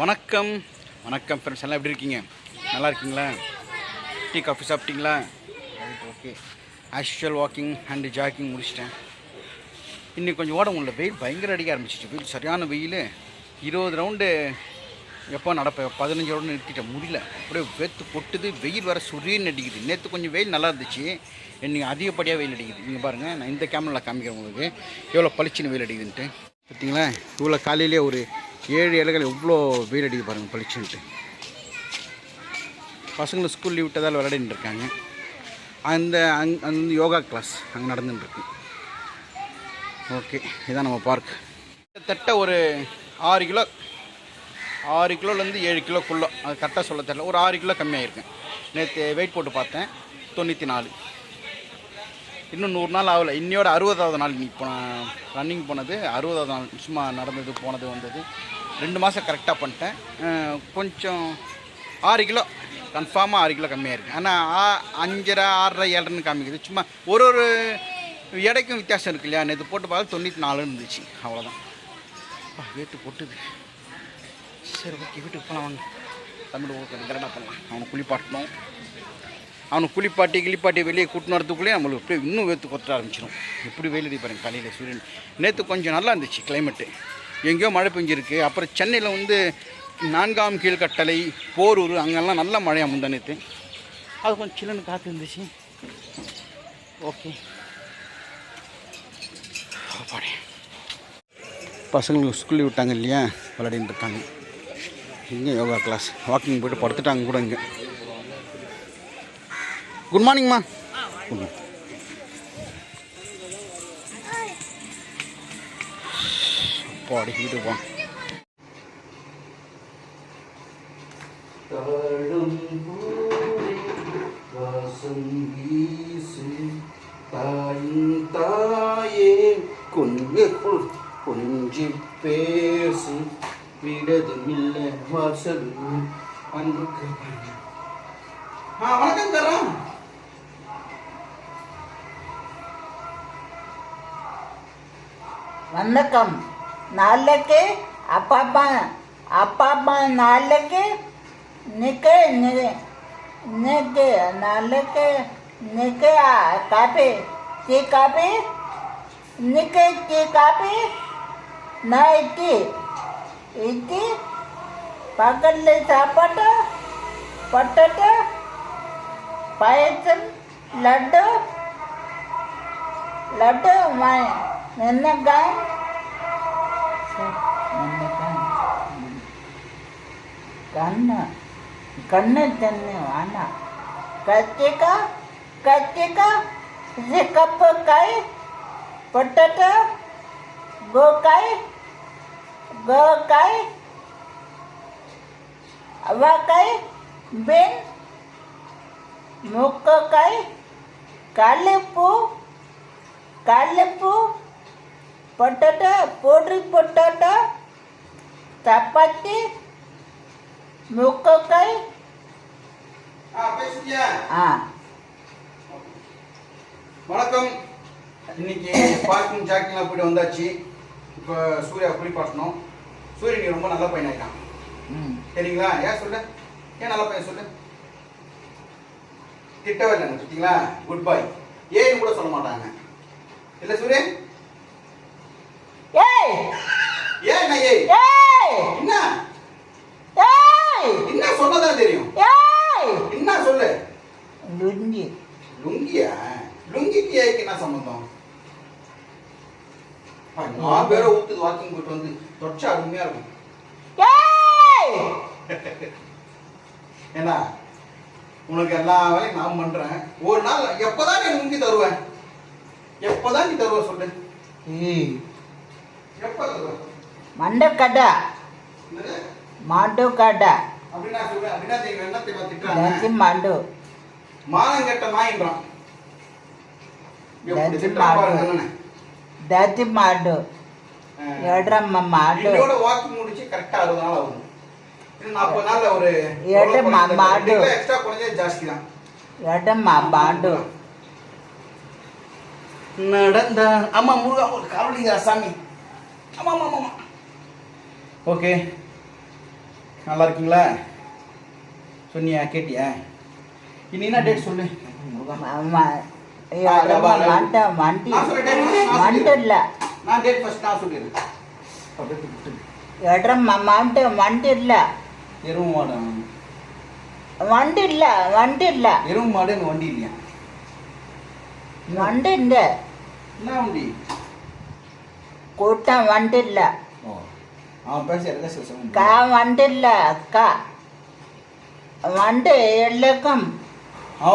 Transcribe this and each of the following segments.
வணக்கம். வணக்கம் ஃப்ரெண்ட்ஸ் எல்லாம் எப்படி இருக்கீங்க? நல்லா இருக்கீங்களா? டீ காஃபி சாப்பிட்டீங்களா? Okay as usual walking and jogging முடிச்சிட்டேன். இன்றைக்கி கொஞ்சம் ஓட முடியல. வெயில் பயங்கர அடிக்க ஆரம்பிச்சிச்சு. வெயில் சரியான வெயில். இருபது ரவுண்டு எப்போ நடப்பேன் பதினஞ்சு ரவுண்டு நிறுத்திட்டேன் முடியல. அப்படியே வேத்து கொட்டுது. வெயில் வர சுரீன்னு அடிக்குது. நேற்று கொஞ்சம் வெயில் நல்லா இருந்துச்சு. இன்றைக்கி அதிகப்படியாக வெயில் அடிக்குது. நீங்கள் பாருங்கள் நான் இந்த கேமராவில் காமிக்கிறேன் உங்களுக்கு. எவ்வளோ பளிச்சுன்னு வெயில் அடிக்குதுன்ட்டு. பார்த்தீங்களா இவ்வளோ காலையிலே ஒரு ஏழு இலைகள் எவ்வளோ வெயில் அடிக்க பாருங்கள் பளிச்சுன்ட்டு. பசங்களை ஸ்கூல் லீவ் விட்டதால் விளையாடின்னு இருக்காங்க. அந்த அங் அந்த யோகா கிளாஸ் அங்கே நடந்துட்டுருக்கு ஓகே இதான் நம்ம பார்க் கிட்டத்தட்ட ஒரு ஆறு கிலோ ஆறு கிலோலேருந்து ஏழு கிலோக்குள்ளே அது கரெக்டாக சொல்ல தெரியல ஒரு ஆறு கிலோ கம்மியாயிருக்கேன் நேற்று வெயிட் போட்டு பார்த்தேன் தொண்ணூற்றி நாலு. இன்னும் நூறு நாள் ஆகலை. இன்னையோட அறுபதாவது நாள் இப்போ நான் ரன்னிங் போனது. அறுபதாவது நாள் சும்மா நடந்தது போனது வந்தது. ரெண்டு மாதம் கரெக்டாக பண்ணிட்டேன். கொஞ்சம் ஆறு கிலோ கன்ஃபார்மாக ஆறு கிலோ கம்மியாக இருக்குது ஆனால் அஞ்சரை ஆறரை ஏழரைன்னு காமிக்குது. சும்மா ஒரு ஒரு எடைக்கும் வித்தியாசம் இருக்கு இல்லையா? நேற்று போட்டு பார்த்தா தொண்ணூற்றி நாலுன்னு இருந்துச்சு. அவ்வளோதான் வேட்டு போட்டுது சரி ஓகே வீட்டுக்கு போகலாம் வாங்க. தமிழ் ஓகே கரெக்டாக பண்ணலாம் அவனை குளிப்பாட்டணும். அவனை குளிப்பாட்டி கிளிப்பாட்டி வெளியே கூட்டின்னு வரதுக்குள்ளே நம்மளுக்கு அப்படியே இன்னும் வேர்த்து கொத்த ஆரம்பிச்சிடும். எப்படி வெயில் அடிப்பாருங்க காலையில் சூரியன். நேற்று கொஞ்சம் நல்லா இருந்துச்சு கிளைமேட்டு எங்கேயோ மழை பெஞ்சிருக்கு. அப்புறம் சென்னையில் வந்து நான்காம் கீழ்கட்டளை போரூர் அங்கெல்லாம் நல்ல மழையாக முந்தா நேற்று அது கொஞ்சம் சில்லுன்னு காற்று இருந்துச்சு. ஓகே. பசங்களுக்கு ஸ்கூலில் விட்டாங்க இல்லையா? விளையாடின்னு இருக்காங்க. இங்கே யோகா கிளாஸ் வாக்கிங் போயிட்டு படுத்துட்டாங்க கூட இங்கே. குட் மார்னிங்மா குட் மார்னிங் பாடி வீட்டுக்கு போ தாயே கொஞ்சு கொஞ்சி பேசு விடதுமில்ல வாசல் அன்புக்கு ஆ வணக்கம். நாளைக்கு அப்பா அம்மா அப்பா அம்மா நாளைக்கு நிக்க நிக்க நாளைக்கு நிக்க காப்பி டீ காப்பி நிக்க டீ காப்பி நான் இட்டி இட்டி பக்கத்தில் சாப்பாட்டு பொட்டட்டோ பாயசம் லட்டு லட்டு வாங்க ನನ್ನ ಗಾಯ ನನ್ನ ಕಣ್ಣ ಕಣ್ಣ ತನ್ನೆ ವಾಣ ಕತ್ತಿಕ ಕತ್ತಿಕ ಕಪ್ಪ ಕಾಯಿ ಪೊಟ್ಟಟ ಗೋಕಾಯಿ ಗೋಕಾಯಿ अवाकाई बेन मुक्काई कालेपू कालेपू பொட்டட்டோ பொடி பொட்டட்டோ சப்பாத்தி முக்கக்காய். ஆ பேசுறியா ஆ. வணக்கம். இன்னைக்கு பார்க்கிங் ஜாக்கிங்லாம் போயிட்டு வந்தாச்சு. இப்போ சூர்யா குளிப்பாட்டணும் சூரியன் நீ ரொம்ப நல்ல பையன் ஆயிட்டான் ம். சரிங்களா ஏன் சொல்லு? ஏன் நல்ல பையன் சொல்லு? திட்டவே இல்லைங்க பார்த்தீங்களா குட் பாய் ஏன்னு கூட சொல்ல மாட்டாங்க. இல்லை சூரியன் ஏய்! ஏன் நான் ஏய்? ஏய்! என்ன? ஏய்! என்ன சொன்னதான் தெரியும்? ஏய்! என்ன சொல்லு? லுங்கி. லுங்கியா? லுங்கிக்கு ஏக்கு என்ன சம்மந்தம் அப்பா, நான் பேரை ஊத்துது வாக்கிங் போயிட்டு வந்து தொச்சா அருமையா இருக்கும். ஏய்! ஏன்னா உனக்கு எல்லா வேலையும் நான் பண்றேன். ஒரு நாள் எப்பதான் நீ லுங்கி தருவேன்? எப்பதான் நீ தருவ சொல்லு? ஏய் மண்டக்கடை. மாட்டு கடை மாண்டு. மானங்கெட்ட மாயின்றான் தத்தி மாடு எட்ரம்ம மாடு இதோட வாக்கு முடிச்சு கரெக்டா அறுபது நாள் ஆகும் நடந்த ஆமா முருகா ஒரு கருளிங்க சாமி ஆமா ஆமா ஆமா ஓகே. நல்லா இருக்கீங்களா சொன்னியா கேட்டியா? இனி என்ன டேட் சொல்லு? எடம மாட்ட வண்டி நான் டேட் ஃபர்ஸ்ட் நான் சொல்லிடுறேன் எடம மாட்ட வண்டி இல்ல. எருவு மாடு வண்டி இல்ல வண்டி இல்ல. எருவு மாடு வண்டி இல்லையா? வண்டி இல்ல. என்ன வண்டி? கூட்டம் இல்ல சமயம் கா வண்டி இல்ல அக்கா வண்டி இழுக்கும் ஓ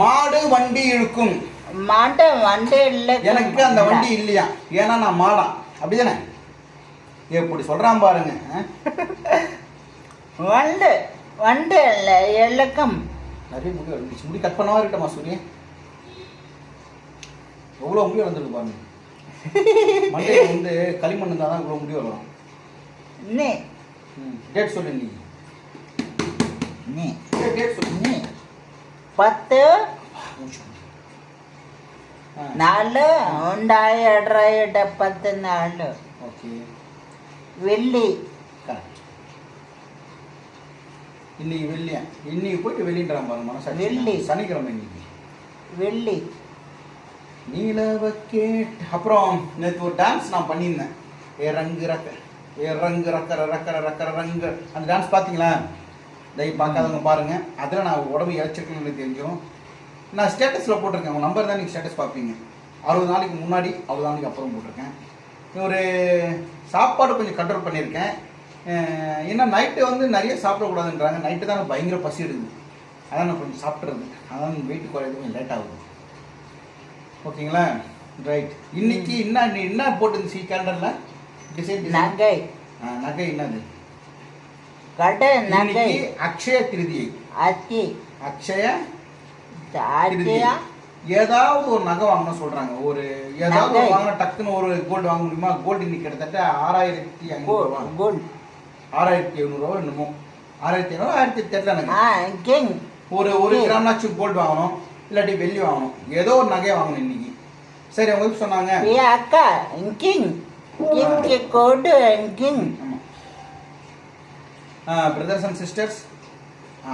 மாடு வண்டி இழுக்கும் மாட்ட வண்டி இழுக்கும் எனக்கு அந்த வண்டி இல்லையா ஏன்னா நான் மாடான் அப்படிதானே எப்படி சொல்றான் பாருங்க? வண்டி வண்டி இல்ல இழுக்கும் நிறைய முடி முடி கட் பண்ணவா இருக்கட்டமா சூரியன் எவ்வளோ முடி வளர்ந்துருக்கு பாருங்க மண்டையில் வந்து களிமண் இருந்தால் தான் இவ்வளோ முடிவு வரும். நே. டேட் சொல்லு நீ. நீ. டேட் சொல்லு. நீ. பத்து. நாள் ரெண்டாயிரம் எட்டாயிரட்ட பத்து நாலு. ஓகே. வெள்ளி. இன்னைக்கு வெள்ளியா? இன்னைக்கு போயிட்டு வெள்ளின்றான் பாருங்க மனசா வெள்ளி. சனிக்கிழமை இன்னைக்கு. வெள்ளி. நீலவ கேட் அப்புறம் நேற்று ஒரு டான்ஸ் நான் பண்ணியிருந்தேன். ஏ ரங்கு ரக்க ஏ ரங்கு. ரக்கர ரக்கர ரக்கர ரங்கு அந்த டான்ஸ் பார்த்தீங்களா தயவு பார்க்காதவங்க பாருங்கள் அதில் நான் உடம்பு இழைச்சிருக்கேன்னு தெரிஞ்சிடும் நான் ஸ்டேட்டஸில் போட்டிருக்கேன். உங்கள் நம்பர் தான் நீங்கள் ஸ்டேட்டஸ் பார்ப்பீங்க. அறுபது நாளைக்கு முன்னாடி அறுபது நாளைக்கு அப்புறம் போட்டிருக்கேன். ஒரு சாப்பாடு கொஞ்சம் கண்ட்ரோல் பண்ணியிருக்கேன். ஏன்னா நைட்டு வந்து நிறைய சாப்பிடக்கூடாதுன்றாங்க. நைட்டு தான் எனக்கு பயங்கர பசி எடுக்குது. அதான் நான் கொஞ்சம் சாப்பிட்றது அதான் வெயிட் குறையாது கொஞ்சம் லேட் ஆகுது. ஓகேங்களா? ரைட் இன்னைக்கு என்ன நீ என்ன போட்டுருந்துச்சு கேலண்டரில் டிசைன் நகை. நகை என்னது? கடை நகை. அக்ஷய திருதியை அத்தி. அக்ஷய அத்தியா? ஏதாவது ஒரு நகை வாங்கணும் சொல்றாங்க. ஒரு ஏதாவது வாங்கின டக்குன்னு ஒரு கோல்டு வாங்க முடியுமா? கோல்டு இன்னைக்கு கிட்டத்தட்ட ஆறாயிரத்தி ஐநூறுரூவா குட் ஆறாயிரத்தி எழுநூறுவா என்னமோ. ஆறாயிரத்தி ஐநூறு ஆயிரத்தி தெரியல எனக்கு ஆ ஒரு ஒரு. கிராம்னாச்சும் கோல்டு வாங்கணும். இல்லாட்டி வெள்ளி வாங்கணும். ஏதோ ஒரு நகையை வாங்கணும் இன்னைக்கு. சரி அவங்க ஒய்ஃப் சொன்னாங்க. ஏ அக்கா கிங் கிங் கோடு கிங் பிரதர்ஸ் அண்ட் சிஸ்டர்ஸ்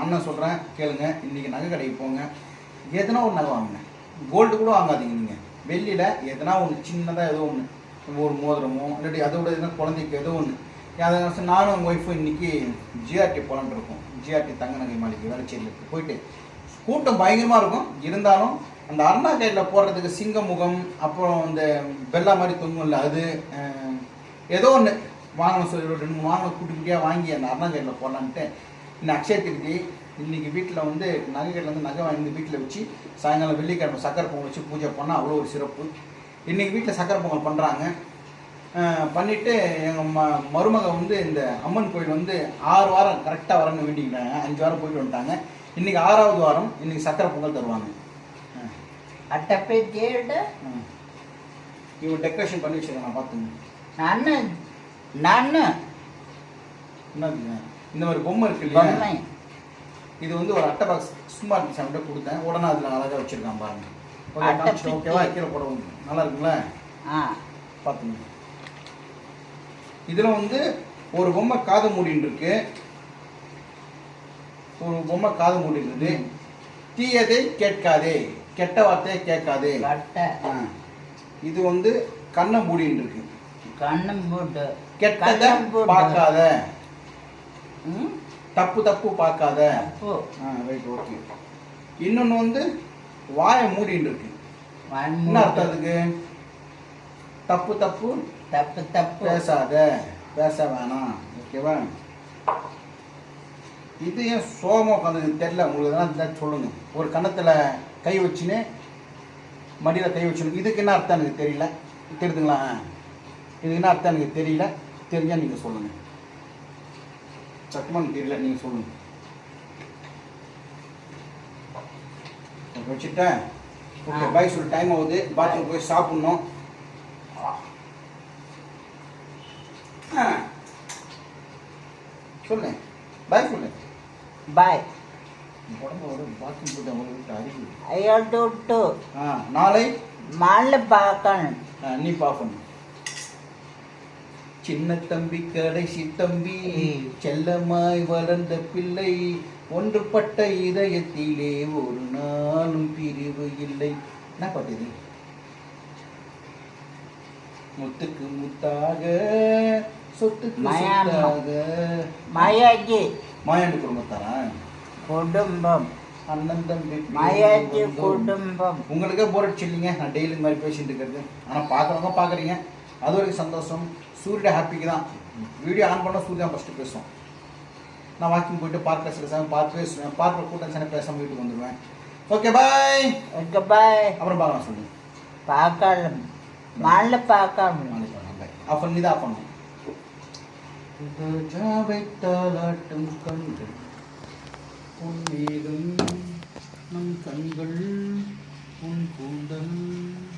அண்ணன் சொல்கிறேன் கேளுங்க. இன்றைக்கி நகை கடைக்கு போங்க. எதனா ஒரு நகை வாங்குங்க. கோல்டு கூட வாங்காதீங்க நீங்கள் வெள்ளியில் எதனா ஒன்று சின்னதாக ஏதோ ஒன்று ஒரு மோதிரமோ இல்லாட்டி அதோட எதனா குழந்தைக்கு ஏதோ ஒன்று அதை நானும் எங்கள் ஒய்ஃபும் இன்றைக்கி ஜிஆர்டி போலான்ட்டு இருக்கோம். ஜிஆர்டி தங்க நகை மாளிகை வேலை போயிட்டு கூட்டம் பயங்கரமாக இருக்கும். இருந்தாலும் அந்த அருணா கைடில் போடுறதுக்கு சிங்கமுகம் அப்புறம் அந்த வெள்ளா மாதிரி தொங்கும்ல அது ஏதோ ஒன்று வாங்கணும் சொல்லி ஒரு ரெண்டு மூணு வாங்கணும் குட்டி குட்டியாக வாங்கி அந்த அருணா கைடில் போடலான்ட்டு இந்த அக்ஷய திருதி இன்றைக்கி வீட்டில் வந்து நகை கடையில் வந்து நகை வாங்கி வந்து வீட்டில் வச்சு சாயங்காலம் வெள்ளிக்கிழமை சக்கரை பொங்கல் வச்சு பூஜை பண்ணால் அவ்வளோ ஒரு சிறப்பு. இன்றைக்கி வீட்டில் சக்கரை பொங்கல் பண்ணுறாங்க பண்ணிவிட்டு எங்கள் ம மருமக வந்து இந்த அம்மன் கோயில் வந்து ஆறு வாரம் கரெக்டாக வரணும்னு வேண்டிக்கிட்டாங்க. அஞ்சு வாரம் போயிட்டு வந்துட்டாங்க. இன்னைக்கு ஆறாவது வாரம் இன்னைக்கு சக்கரை பொங்கல் தருவாங்க. அட்டப்பே கேட இவன் டெக்கரேஷன் பண்ணி வச்சிருக்கேன் நான் பார்த்துங்க நான் நான் என்னதுங்க இந்த மாதிரி பொம்மை இருக்கு இல்லையா? இது வந்து ஒரு அட்டை பாக்ஸ் சும்மா இருந்துச்சு அவன்கிட்ட கொடுத்தேன். உடனே அதில் அழகாக வச்சுருக்கான் பாருங்க. ஓகேவா? கீழே போட நல்லா இருக்குங்களா? ஆ. பார்த்துங்க இதில் வந்து ஒரு பொம்மை காது மூடின்னு இருக்குது ஒரு பொம்மை காது மூடிக்கிறது தீயதை கேட்காதே கெட்ட வார்த்தையை கேட்காதே. கட்ட இது வந்து கண்ணை மூடின்னு இருக்கு கண்ணம் போட்டு கெட்டதை பார்க்காத. தப்பு தப்பு பார்க்காத. ரைட் ஓகே இன்னொன்று வந்து வாயை மூடின்னு இருக்கு என்ன தப்பு தப்பு தப்பு தப்பு. பேசாத. பேச வேணாம். ஓகேவா இது ஏன் சோகமாக உட்காந்து தெரில உங்களுக்கு எதனா சொல்லுங்க. ஒரு கணத்தில் கை வச்சுன்னு மடியில் கை வச்சுன்னு. இதுக்கு என்ன அர்த்தம் எனக்கு தெரியல. தெரியுதுங்களா? இதுக்கு என்ன அர்த்தம் எனக்கு தெரியல. தெரிஞ்சால் நீங்கள் சொல்லுங்கள் சட்டமாக தெரியல. நீங்கள் சொல்லுங்கள் வச்சுட்டேன். ஓகே பாய் சொல்லு. டைம் ஆகுது. பாத்ரூம் போய் சாப்பிட்ணும். சொல்லு பாய் சொல்லு. பாய் ஐயோட்டு விட்டு நாளை? மாலை பார்க்கணும். நீ பார்க்கணும். சின்ன தம்பி கடைசி தம்பி செல்லமாய் வளர்ந்த பிள்ளை ஒன்றுபட்ட இதயத்திலே ஒரு நாளும் பிரிவு இல்லை. என்ன பாட்டு முத்துக்கு முத்தாக சொத்துக்கு மயாஜி. மாயாண்டி குடும்பத்தாரா? குடும்பம். அண்ணன் தம்பி மாயாஜி குடும்பம். உங்களுக்கே போர் அடிச்சில்லைங்க நான் டெய்லி இந்த மாதிரி பேசிட்டு இருக்கிறது. ஆனால் பார்க்குறவங்க பார்க்குறீங்க. அது வரைக்கும் சந்தோஷம். சூரிய ஹாப்பிக்கு தான். வீடியோ ஆன் பண்ணால் சூர்யா ஃபஸ்ட்டு பேசுவோம் நான் வாக்கிங் போயிட்டு பார்க்கில் சில சமயம் பார்த்து பேசுவேன். பார்க்கில் கூட்டம் சின்ன பேசாமல் வீட்டுக்கு வந்துடுவேன் ஓகே பாய் ஓகே பாய் அப்புறம் பார்க்கலாம் சொல்லுங்க பார்க்கலாம். மாலை பார்க்கலாம். நாளைக்கு வரலாம் பாய் ஆஃப் பண்ணி தான் ஆஃப் பண்ணணும் ராஜாவைத்தால் ஆட்டும் கண்கள். உன் மீதும் நம் கண்கள் உன் கூந்தல்.